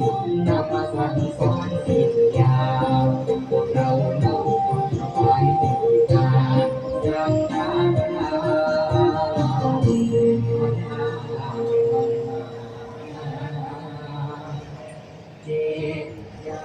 บุญนำสั่งสอนสิทยาพวกเราเราคอยติดตาสังนาเจตยา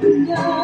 朋友